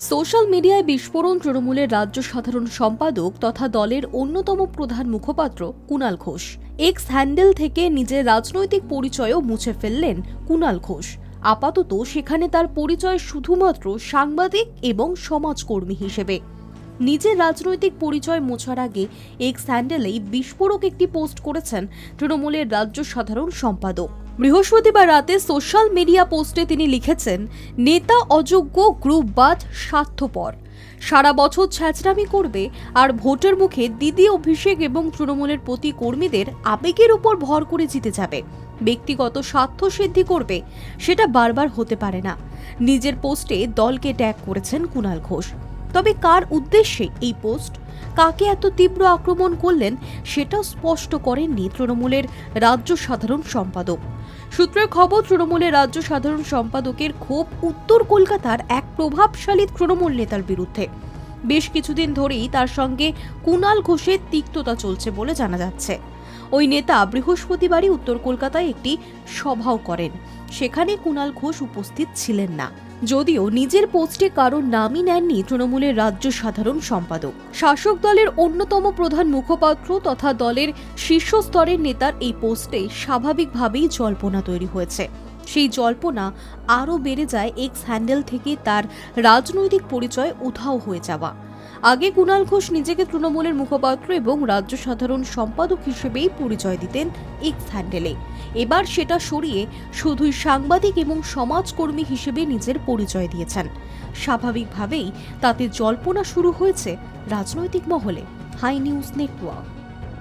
Social মিডিয়ায় বিস্ফোরণ তৃণমূলের রাজ্য সাধারণ সম্পাদক তথা দলের অন্যতম প্রধান মুখপাত্র কুনাল ঘোষ। এক্স হ্যান্ডেল থেকে নিজের রাজনৈতিক পরিচয়ও মুছে ফেললেন কুনাল ঘোষ। আপাতত সেখানে তার পরিচয় শুধুমাত্র সাংবাদিক এবং সমাজকর্মী হিসেবে। নিজের রাজনৈতিক পরিচয় মোছার আগে এক হ্যান্ডেলেই বিস্ফোরক একটি পোস্ট করেছেন তৃণমূলের রাজ্য সাধারণ সম্পাদক। বৃহস্পতিবার রাতে সোশ্যাল মিডিয়া পোস্টে তিনি লিখেছেন, নেতা অযোগ্য গ্রুপবাদ স্বার্থপর। সারা বছর ছ্যাচরামি করবে আর ভোটের মুখে দিদি অভিষেক এবং তৃণমূলের প্রতি কর্মীদের আবেগের উপর ভর করে জিতে যাবে। ব্যক্তিগত স্বার্থ সিদ্ধি করবে, সেটা বারবার হতে পারে না। নিজের পোস্টে দলকে ট্যাগ করেছেন কুণাল ঘোষ। তবে কার উদ্দেশ্যে এই পোস্ট? কাকে এত তীব্র আক্রমণ করলেন? সেটা স্পষ্ট করেননি তৃণমূলের রাজ্য সাধারণ সম্পাদক। সূত্রের খবর, তৃণমূলের রাজ্য সাধারণ সম্পাদকের ক্ষোভ উত্তর কলকাতার এক প্রভাবশালী তৃণমূল নেতার বিরুদ্ধে। বেশ কিছুদিন ধরেই তার সঙ্গে কুণাল ঘোষের তিক্ততা চলছে বলে জানা যাচ্ছে। ওই নেতা বৃহস্পতিবারই উত্তর কলকাতায় একটি সভাও করেন। সেখানে কুণাল ঘোষ উপস্থিত ছিলেন না। যদিও নিজের পোস্টে কারোর নামই নেননি তৃণমূলের রাজ্য সাধারণ সম্পাদক। শাসক দলের অন্যতম প্রধান মুখপাত্র তথা দলের শীর্ষস্তরের নেতার এই পোস্টে স্বাভাবিকভাবেই জল্পনা তৈরি হয়েছে। সেই জল্পনা আরও বেড়ে যায় এক্স হ্যান্ডেল থেকে তার রাজনৈতিক পরিচয় উধাও হয়ে যাওয়া। আগে কুণাল ঘোষ নিজেকে তৃণমূলের মুখপাত্র এবং রাজ্য সাধারণ সম্পাদক হিসেবেই পরিচয় দিতেন এক্স হ্যান্ডেলে এবার সেটা সরিয়ে শুধুই সাংবাদিক এবং সমাজকর্মী হিসেবে নিজের পরিচয় দিয়েছেন। স্বাভাবিকভাবেই তাতে জল্পনা শুরু হয়েছে রাজনৈতিক মহলে। High news network